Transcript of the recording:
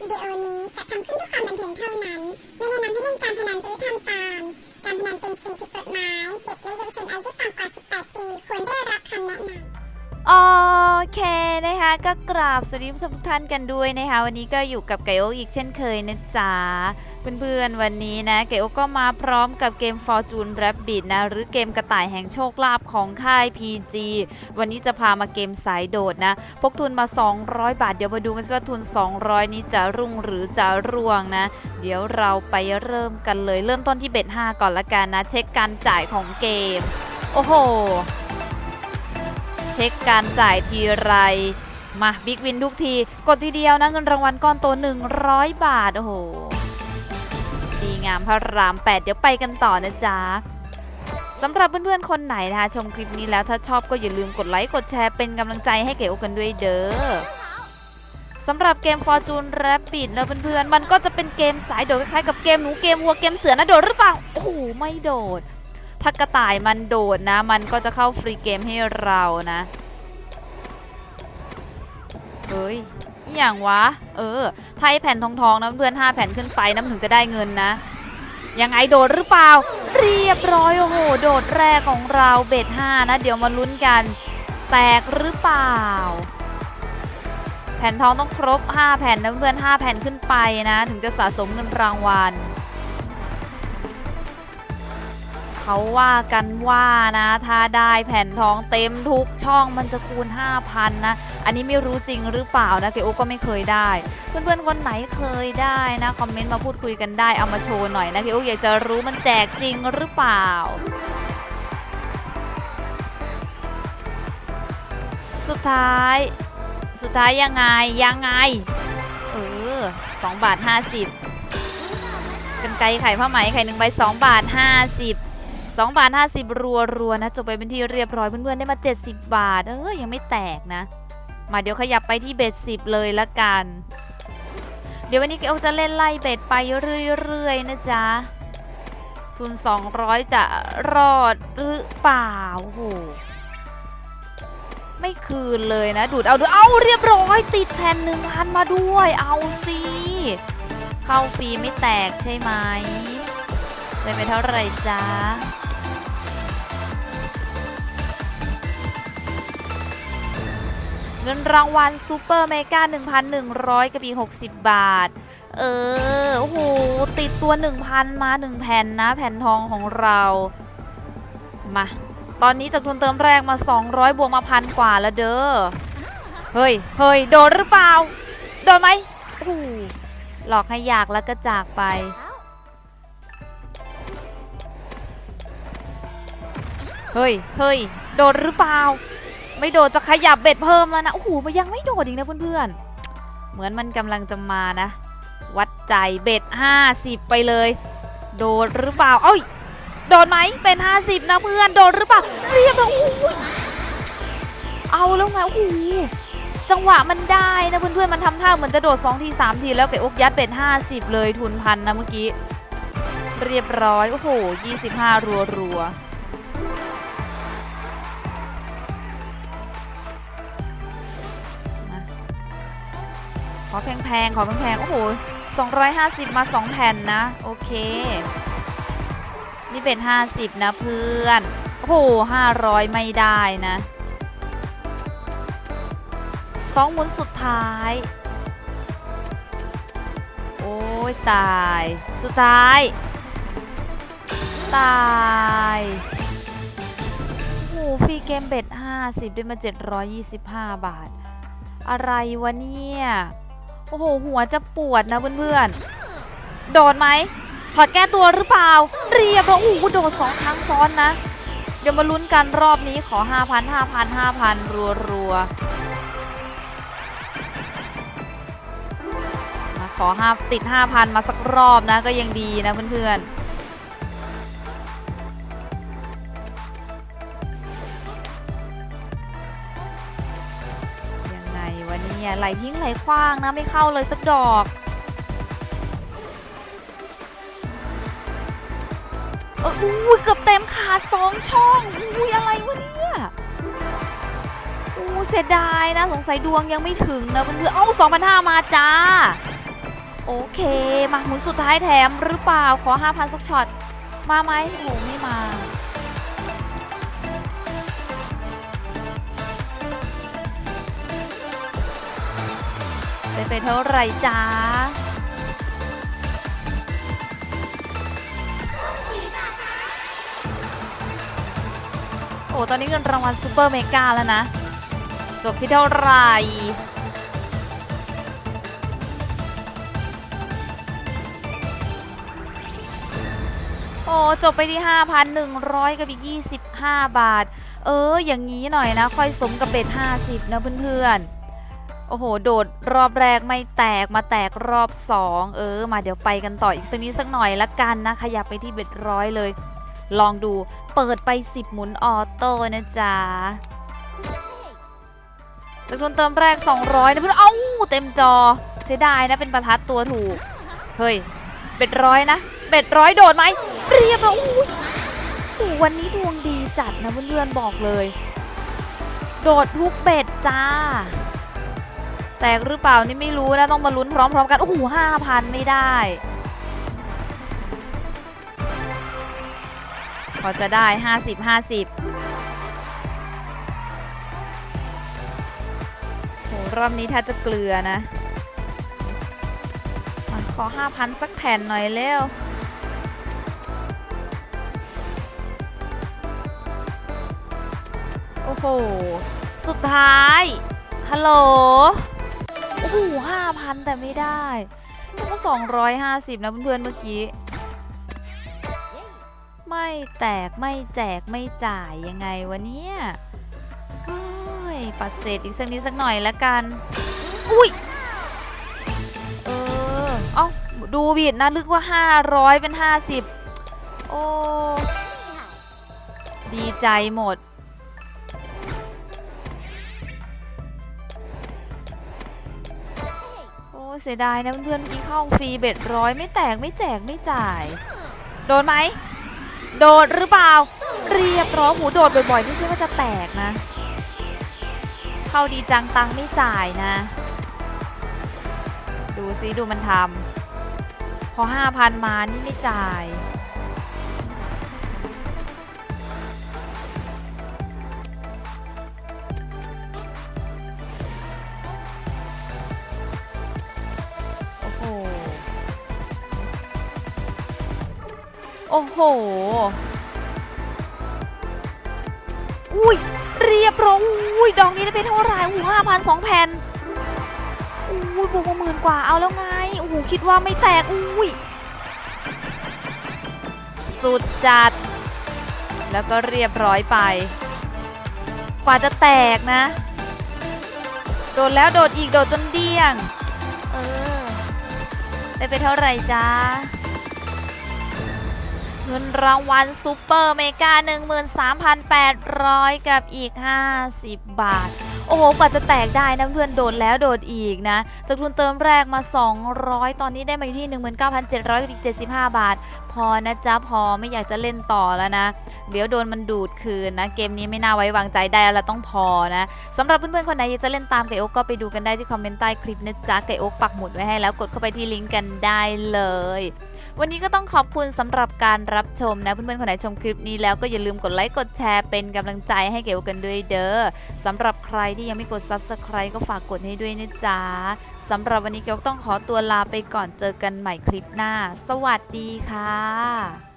วิดีโอนี้จะทำขึ้นเพื่อความบันเทิงเท่านั้น ไม่แนะนำให้เล่นการพนันหรือทำตาม การพนันเป็นสิ่งผิดกฎหมาย เด็กและเยาวชนอายุต่ำกว่า 18 ปี ควรได้รับคำแนะนำ โอเคนะคะก็กราบสวัสดีทุกท่านกันด้วยนะคะวันนี้ก็อยู่กับไก่โออีกเช่นเคยนะจ๊ะเพื่อนๆวันนี้นะไก่โอก็มาพร้อมกับเกม Fortune Rabbit นะหรือเกมกระต่ายแห่งโชคลาภของค่าย PG วันนี้จะพามาเกมสายโดดนะพกทุนมา 200 บาท เดี๋ยวมาดูกันว่าทุน 200 นี้จะรุ่งหรือจะร่วงนะ เดี๋ยวเราไปเริ่มกันเลย เริ่มต้นที่เบ็ด5ก่อนละกันนะ เช็คการจ่ายของเกม โอ้โห เช็คการจ่ายทีไร มาบิ๊กวินทุกที กดทีเดียวนะเงินรางวัลก้อนโต100 บาท โอ้โห ดีงามพระราม 8 เดี๋ยวไปกันต่อนะจ๊ะสำหรับเพื่อนๆ คนไหนนะคะชมคลิปนี้แล้วถ้าชอบก็อย่าลืมกดไลค์ กดแชร์เป็นกำลังใจให้เก๋โอกันด้วยเด้อสำหรับเกม Fortune Rabbit นะเพื่อนๆ มันก็จะเป็นเกมสายโดดคล้ายๆกับเกมหนูเกมวัวเกมเสือนะโดดหรือเปล่า โอ้โห ไม่โดด ถ้ากระต่ายมันโดดนะ มันก็จะเข้าฟรีเกมให้เรานะเฮ้ยอย่างวะ เออ ถ้าไอ้แผ่นทองทองนะเพื่อนห้าแผ่นขึ้นไปนะมันถึงจะได้เงินนะ ยังไงโดดหรือเปล่า เรียบร้อยโอ้โห โดดแรกของเราเบ็ดห้านะ เดี๋ยวมาลุ้นกัน แตกหรือเปล่า แผ่นทองต้องครบ 5 แผ่นนะเพื่อน5แผ่นขึ้นไปนะ ถึงจะสะสมเงินรางวัล เขาว่ากันว่านะ ถ้าได้แผ่นทองเต็มทุกช่องมันจะคูณ 5,000 นะ อันนี้ไม่รู้จริงหรือเปล่านะเกโอก็ไม่เคยได้ เพื่อนๆ คนไหนเคยได้นะ คอมเมนต์มาพูดคุยกันได้เอามาโชว์หน่อยนะเกโออยากจะรู้มันแจกจริงหรือเปล่าสุดท้าย สุดท้ายยังไง ยังไง เออสองบาทห้าสิบกันไกรไข่ผ้าไหมไข่หนึ่งใบสองบาทห้าสิบ สองบาทห้าสิบรัวรัวนะ จบไปเป็นที่เรียบร้อยเพื่อนๆได้มา 70 บาท เออยังไม่แตกนะ มาเดี๋ยวขยับไปที่เบ็ดสิบเลยละกัน เดี๋ยววันนี้เกลจะเล่นไล่เบ็ดไปเรื่อยๆนะจ๊ะทุน 200 จะรอดหรือเปล่าโอ้โหไม่คืนเลยนะ ดูดเอาดูเอาเรียบร้อย ติดแผ่นหนึ่งพันมาด้วย เอาสิเข้าฟรีไม่แตกใช่ไหมได้ไปเท่าไหร่จ๊ะ เงินรางวัลซูเปอร์เมกา1,100 กับอีก 60 บาท เออ โอ้โห ติดตัว 1,000 มา 1 แผ่นนะ แผ่นทองของเรา มา ตอนนี้จากทุนเติมแรกมา 200 บวกมาพันกว่าแล้วเด้อ เฮ้ย เฮ้ย โดนหรือเปล่า โดนไหมโอ้โหหลอกให้อยากแล้วก็จากไปเฮ้ย เฮ้ย โดนหรือเปล่า ไม่โดดจะขยับเบ็ดเพิ่มแล้วนะ โอ้โห มันยังไม่โดดอีกนะเพื่อนๆ เหมือนมันกำลังจะมานะ วัดใจเบ็ด 50 ไปเลย โดดหรือเปล่า เอ้ย โดนไหมเป็น 50 นะเพื่อน โดนหรือเปล่า เรียบร้อยโอ้โหเอาแล้วไง โอ้โห จังหวะมันได้นะเพื่อนๆ มันทำท่าเหมือนจะโดด 2 ที 3 ทีแล้วเก๋อกยัดเป็น50 เลยทุนพันนะเมื่อกี้ เรียบร้อย โอ้โห 25 รัวรัวๆ ขอแพงๆ ขอแพงๆ โอ้โห 250 มา 2 แผ่นนะ โอเค นี่เป็น 50 นะเพื่อน โอ้โห 500 ไม่ได้นะสองหมุนสุดท้าย โอ้ยตาย สุดท้าย ตายโอ้หฟรีเกมเบ็ด50 ได้มา 725 บาท อะไรวะเนี่ย โอ้โห หัวจะปวดนะเพื่อนๆ โดนไหมถอดแก้ตัวหรือเปล่า เรียบร้อยโอ้โหโดดสองครั้งซ้อนนะ เดี๋ยวมาลุ้นกันรอบนี้ขอ 5,000 5,000 5,000 รัวรัวๆมาขอ5ติด 5,000 มาสักรอบนะก็ยังดีนะเพื่อนๆ เนี่ยไหลทิ้งไหลคว้างนะไม่เข้าเลยสักดอกอออุ้ยเกือบเต็มขาดสองช่องอุ้ยอะไรวะเนี่ยอู้เสียดายนะสงสัยดวงยังไม่ถึงนะเพื่อนๆเอ้า2,500มาจ้า โอเค มาหมุนสุดท้ายแถมหรือเปล่าขอ5,000สักช็อตมาไหมโอ้ ไปเท่าไหร่จ้าโอ้ตอนนี้เงินรางวัลซูเปอร์เมกาแล้วนะ จบที่เท่าไหร่โอ้จบไปที่ 5,100 กับอีก 25 บาท เออ อย่างนี้หน่อยนะ ค่อยสมกับเบ็ด 50 นะเพื่อนๆ โอ้โห โดดรอบแรกไม่แตกมาแตกรอบ 2 เออ มาเดี๋ยวไปกันต่ออีกสักนิดสักหน่อยละกันนะ ขยับไปที่เบ็ดร้อยเลย ลองดูเปิดไป 10 หมุนออโต้นะจ๊ะจำนวนเติมแรก 200 นะเพื่อนเอ้าเต็มจอ เสียดายนะเป็นประทัดตัวถูก เฮ้ย เบ็ดร้อยนะ เบ็ดร้อยโดดไหมเรียบร้อยอุ๊ยโอ้โหวันนี้ดวงดีจัดนะเพื่อนๆบอกเลย โดดทุกเบ็ดจ้า แตกหรือเปล่านี่ไม่รู้นะต้องมาลุ้นพร้อมๆกัน โอ้โหห้าพันไม่ได้ พอจะได้50 50โหรอบนี้ถ้าจะเกลือนะอะขอ5,000สักแผ่นหน่อยเร็วโอ้โห สุดท้าย ฮัลโหล โอ้โหห้าพันแต่ไม่ได้แล้วก็สองร้อยห้าสิบนะเพื่อนๆเมื่อกี้ ไม่แตกไม่แจกไม่จ่ายยังไงวะเนี่ยโอ้ยปัดเศษอีกสักนิดสักหน่อยแล้วกัน อุ้ย เออ เอ้าดูผิดนะนึกว่า500เป็น50โอ้ ดีใจหมด เสียดายนะเพื่อนๆเมื่อกี้เข้าฟรีเบ็ดร้อยไม่แตกไม่แจกไม่จ่าย โดนไหม โดนหรือเปล่า เรียบร้อยหูโดดบ่อยๆ ไม่ใช่ว่าจะแตกนะ เข้าดีจังตังไม่จ่ายนะ ดูซิดูมันทำพอห้าพันมานี่ไม่จ่าย โอ้โห อุ้ย เรียบร้อยอุ้ยดอกนี้ได้เป็นเท่าไหร่โอ้ห้าพันสองแผ่นอุ้ยบวกมาหมื่นกว่าเอาแล้วไงโอ้โหคิดว่าไม่แตกอุ้ย สุดจัด แล้วก็เรียบร้อยไป กว่าจะแตกนะ โดดแล้วโดดอีกโดดจนเดี้ยง เออ ได้ไปเท่าไหร่จ้า เงินรางวัลซูเปอร์เมกา 13,800 กับอีก 50 บาท โอ้โห กว่าจะแตกได้นะเพื่อนโดดแล้วโดดอีกนะ จากทุนเติมแรกมา 200 ตอนนี้ได้มาอยู่ที่ 19,700กับอีก 75 บาท พอนะจ๊ะ พอไม่อยากจะเล่นต่อแล้วนะ เดี๋ยวโดนมันดูดคืนนะ เกมนี้ไม่น่าไว้วางใจได้แล้วต้องพอนะสำหรับเพื่อนๆคนไหนอยากจะเล่นตามไก่โอ๊กก็ไปดูกันได้ที่คอมเมนต์ใต้คลิปนะจ๊ะไก่โอ๊กปักหมุดไว้ให้แล้วกดเข้าไปที่ลิงก์กันได้เลย วันนี้ก็ต้องขอบคุณสำหรับการรับชมนะ เพื่อนๆ คนไหนชมคลิปนี้แล้วก็อย่าลืมกดไลค์กดแชร์เป็นกำลังใจให้เก๋กันด้วยเด้อสำหรับใครที่ยังไม่กด Subscribe ก็ฝากกดให้ด้วยนะจ๊ะสำหรับวันนี้เก๋ต้องขอตัวลาไปก่อนเจอกันใหม่คลิปหน้า สวัสดีค่ะ